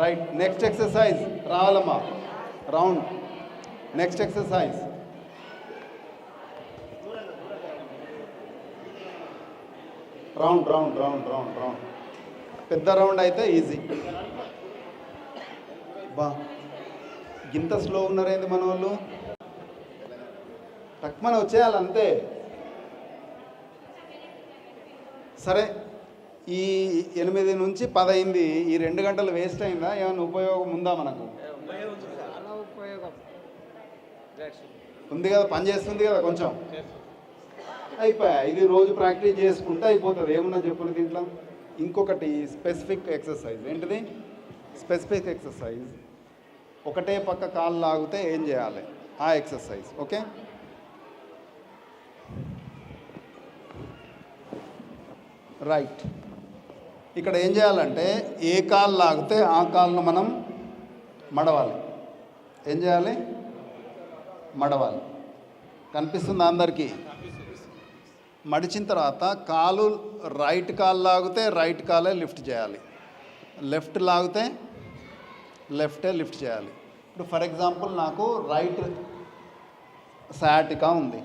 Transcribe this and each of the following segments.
Right next exercise రావాలమ్మా round next exercise round round round round round పెద్ద round అయితే easy బా. ఇంత slow ఉన్నారేంది మన వాళ్ళు టక్మని వచ్చేయాలి అంతే సరే. ఈ ఎనిమిది నుంచి పదైంది. ఈ రెండు గంటలు వేస్ట్ అయిందా? ఏమైనా ఉపయోగం ఉందా మనకు? చాలా ఉపయోగం. ఉంది కదా పని చేస్తుంది కదా కొంచెం. అయిపోయా? ఇది రోజు ప్రాక్టీస్ చేసుకుంటే అయిపోతుంది. ఏమన్నా చెప్పులు దీంట్లో? ఇంకొకటి స్పెసిఫిక్ ఎక్సర్సైజ్ ఏంటిది? స్పెసిఫిక్ ఎక్సర్సైజ్ ఒకటే పక్క కాలు లాగితే ఏం చేయాలి? ఆ ఎక్సర్సైజ్ ఓకే? రైట్ ఇక్కడ ఏం చేయాలంటే ఏ కాలు లాగితే ఆ కాలును మనం మడవాలి. ఏం చేయాలి? మడవాలి. కనిపిస్తుంది అందరికీ? మడిచిన తర్వాత కాలు రైట్ కాలు లాగితే రైట్ కాలే లిఫ్ట్ చేయాలి. లెఫ్ట్ లాగితే లెఫ్టే లిఫ్ట్ చేయాలి. ఇప్పుడు ఫర్ ఎగ్జాంపుల్ నాకు రైట్ సయాటికా ఉంది.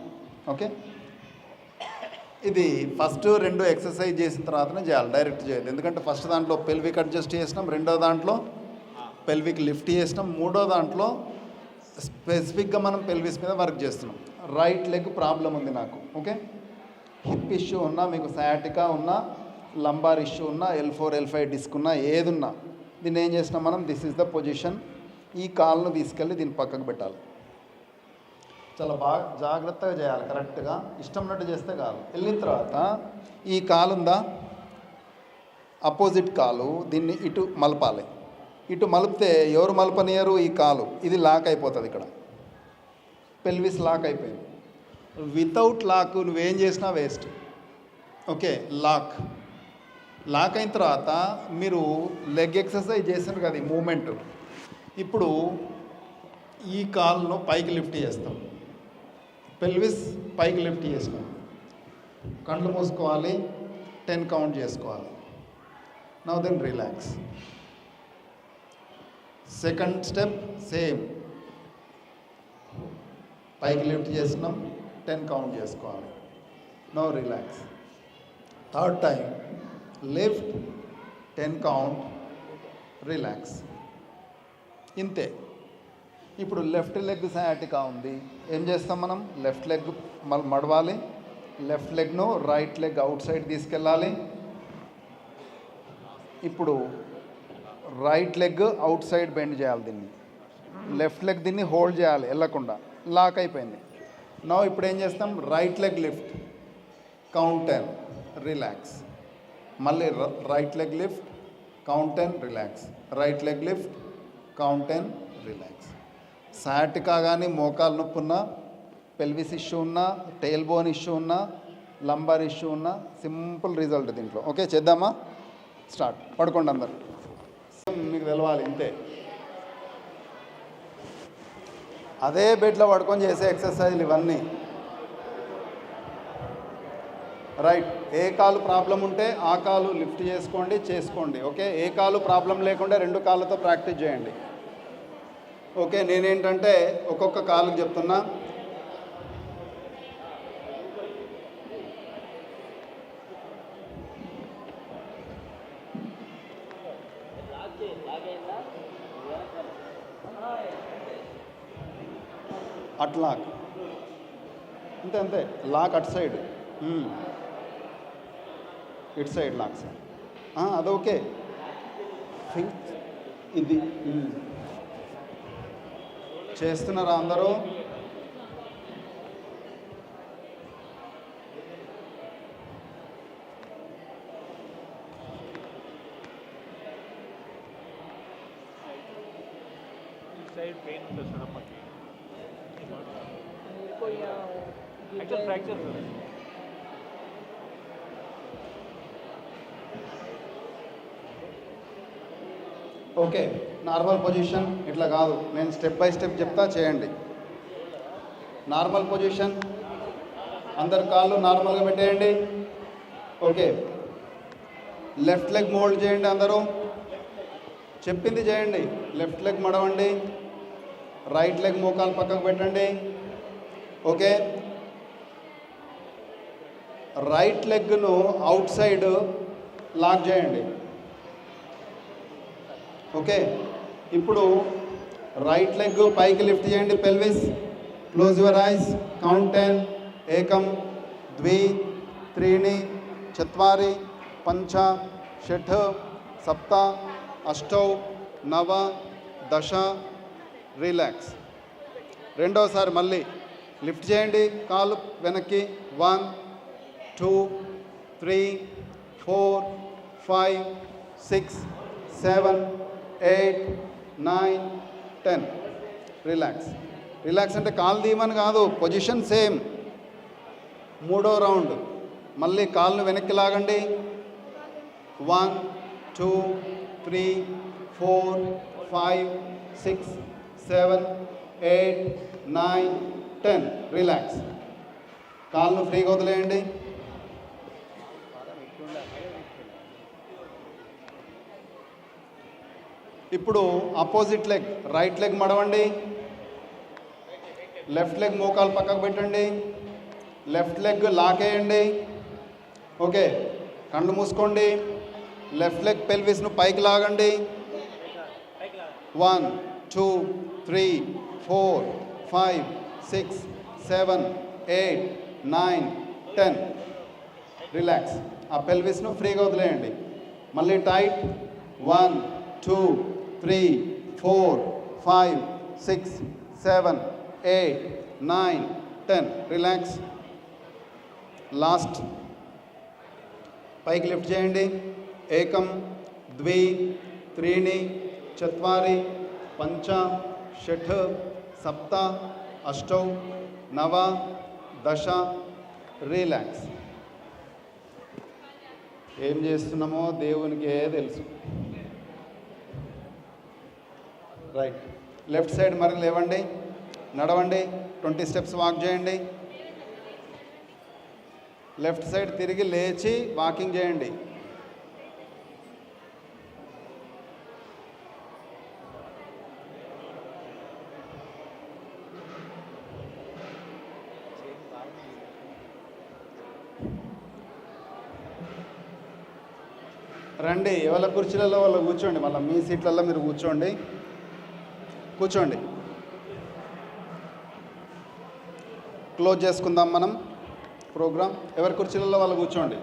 ఓకే? ఇది ఫస్ట్ రెండు ఎక్సర్సైజ్ చేసిన తర్వాతనే చేయాలి డైరెక్ట్ చేయాలి. ఎందుకంటే ఫస్ట్ దాంట్లో పెల్విక్ అడ్జస్ట్ చేసినాం రెండో దాంట్లో పెల్విక్ లిఫ్ట్ చేసినాం మూడో దాంట్లో స్పెసిఫిక్గా మనం పెల్విస్ మీద వర్క్ చేస్తున్నాం. రైట్ లెగ్ ప్రాబ్లం ఉంది నాకు ఓకే హిప్ ఇష్యూ ఉన్నా మీకు సయాటికా ఉన్నా లంబార్ ఇష్యూ ఉన్నా L four L five disc ఉన్నా ఏదున్నా దీన్ని ఏం చేసినాం మనం? దిస్ ఇస్ ద పొజిషన్ ఈ కాల్ను తీసుకెళ్ళి దీన్ని పక్కకు పెట్టాలి. చాలా బాగా జాగ్రత్తగా చేయాలి కరెక్ట్గా. ఇష్టం ఉన్నట్టు చేస్తే కాదు. వెళ్ళిన తర్వాత ఈ కాలు ఉందా అపోజిట్ కాలు దీన్ని ఇటు మలపాలి. ఇటు మలిపితే ఎవరు మలపనియరు? ఈ కాలు. ఇది లాక్ అయిపోతుంది ఇక్కడ. పెల్విస్ లాక్ అయిపోయింది. వితౌట్ లాక్ నువ్వేం చేసినా వేస్ట్. Okay lock. లాక్ అయిన తర్వాత మీరు లెగ్ ఎక్సర్సైజ్ చేసారు కదా ఈ మూమెంట్. ఇప్పుడు ఈ కాల్ను పైకి లిఫ్ట్ చేస్తాం. పెల్విస్ పైకి లిఫ్ట్ చేస్తాం కళ్ళు మూసుకోవాలి టెన్ కౌంట్ చేసుకోవాలి. Now then relax second step same పైకి లిఫ్ట్ చేసినాం టెన్ కౌంట్ చేసుకోవాలి. No relax third time lift ten count relax ఇంతే. ఇప్పుడు లెఫ్ట్ లెగ్ సయాటికా ఉంది. ఏం చేస్తాం మనం? లెఫ్ట్ లెగ్ మడవాలి. లెఫ్ట్ లెగ్ను రైట్ లెగ్ అవుట్ సైడ్ తీసుకెళ్ళాలి. ఇప్పుడు right leg outside bend చేయాలి దీన్ని. లెఫ్ట్ లెగ్ దీన్ని హోల్డ్ చేయాలి వెళ్ళకుండా. లాక్ అయిపోయింది. నా ఇప్పుడు ఏం చేస్తాం? Right leg lift count ten relax మళ్ళీ right leg lift count ten relax right leg lift count ten relax sciatica కానీ మోకాలు నొప్పి ఉన్నా పెల్విస్ ఇష్యూ ఉన్నా టైల్ బోన్ ఇష్యూ ఉన్నా లంబార్ ఇష్యూ ఉన్నా సింపుల్ రిజల్ట్ దీంట్లో. ఓకే చేద్దామా? స్టార్ట్ పడుకోండి అందరు. మీకు తెలవాలి ఇంతే. అదే బెడ్లో పడుకొని చేసే ఎక్సర్సైజ్లు ఇవన్నీ. రైట్ ఏ కాలు ప్రాబ్లం ఉంటే ఆ కాలు లిఫ్ట్ చేసుకోండి చేసుకోండి. ఓకే ఏ కాలు ప్రాబ్లం లేకుండా రెండు కాళ్ళతో ప్రాక్టీస్ చేయండి. ఓకే నేనేంటంటే ఒక్కొక్క కాలం చెప్తున్నా. At lock. అంతే అంతే. Lock at side. It side lock sir. అది ఓకే ఇది చేస్తున్నారా అందరూ. సైడ్ పెయిన్ ఉంటుంది సార్ అమ్మకి fracture sir. Okay normal position ఇట్లా కాదు. నేను స్టెప్ బై స్టెప్ చెప్తా చేయండి. నార్మల్ పొజిషన్ అందరు కాళ్ళు నార్మల్గా పెట్టేయండి. ఓకే. లెఫ్ట్ లెగ్ మోల్డ్ చేయండి అందరూ. చెప్పింది చేయండి. లెఫ్ట్ లెగ్ మడవండి. రైట్ లెగ్ మోకాలు పక్కకు పెట్టండి. ఓకే. రైట్ లెగ్ను అవుట్ సైడ్ లాక్ చేయండి. ఓకే? ఇప్పుడు రైట్ లెగ్ పైకి లిఫ్ట్ చేయండి pelvis close your eyes count ten ఏకం ద్వి త్రీణి చత్వారి పంచ షట్ సప్త అష్టౌ నవ దశ రిలాక్స్ రెండోసారి మళ్ళీ. లిఫ్ట్ చేయండి. కాలు వెనక్కి. One two three four five six seven eight nine ten. Relax relax అంటే కాలు తీయమని కాదు పొజిషన్ సేమ్ మూడో రౌండ్. మళ్ళీ కాళ్ళను వెనక్కి లాగండి. One two three four five six seven eight nine ten relax కాళ్ళను ఫ్రీగా వదిలేయండి. ఇప్పుడు అపోజిట్ లెగ్ రైట్ లెగ్ మడవండి. లెఫ్ట్ లెగ్ మోకాలు పక్కకు పెట్టండి. లెఫ్ట్ లెగ్ లాకేయండి ఓకే కళ్ళు మూసుకోండి. లెఫ్ట్ లెగ్ పెల్విస్ను పైకి లాగండి. One two three four five six seven eight nine ten relax ఆ పెల్విస్ను ఫ్రీగా వదిలేయండి. మళ్ళీ tight one two three four five six seven eight nine ten relax last పైకి లిఫ్ట్ చేయండి. ఏకం ద్వి త్రీణి చత్వారి పంచ షట్ సప్త అష్టౌ నవ దశ. రిలాక్స్ ఏం చేస్తున్నామో దేవునికే తెలుసు. రైట్. లెఫ్ట్ సైడ్ మరి లేవండి. నడవండి. ట్వంటీ స్టెప్స్ వాక్ చేయండి. లెఫ్ట్ సైడ్ తిరిగి లేచి వాకింగ్ చేయండి. రండి. ఎవరి కుర్చీలలో వాళ్ళు కూర్చోండి. మళ్ళీ మీ సీట్లలో మీరు కూర్చోండి. కూర్చోండి. క్లోజ్ చేసుకుందాం మనం ప్రోగ్రాం. ఎవరి కుర్చీలలో వాళ్ళు కూర్చోండి.